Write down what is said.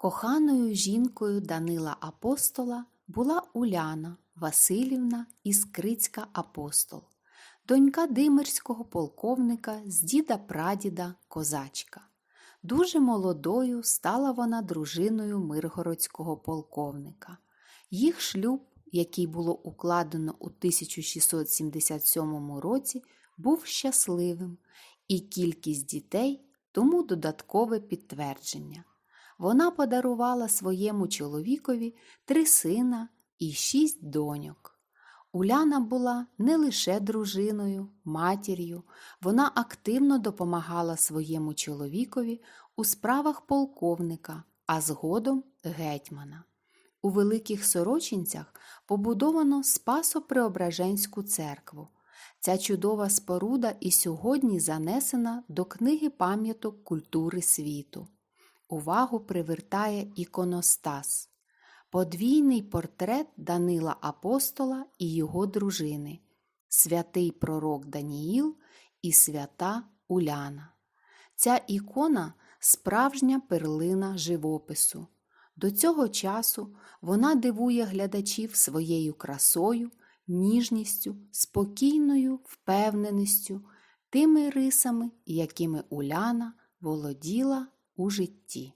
Коханою жінкою Данила Апостола була Уляна Василівна Іскрицька Апостол, донька димирського полковника з діда прадіда козачка. Дуже молодою стала вона дружиною миргородського полковника. Їх шлюб, який було укладено у 1677 році, був щасливим, і кількість дітей тому додаткове підтвердження. Вона подарувала своєму чоловікові три сина і шість доньок. Уляна була не лише дружиною, матір'ю, вона активно допомагала своєму чоловікові у справах полковника, а згодом гетьмана. У Великих Сорочинцях побудовано Спасо-Преображенську церкву. Ця чудова споруда і сьогодні занесена до книги пам'яток культури світу. Увагу привертає іконостас, подвійний портрет Данила Апостола і його дружини, святий пророк Даніїл і свята Уляна. Ця ікона справжня перлина живопису. До цього часу вона дивує глядачів своєю красою, ніжністю, спокійною впевненістю, тими рисами, якими Уляна володіла у житті.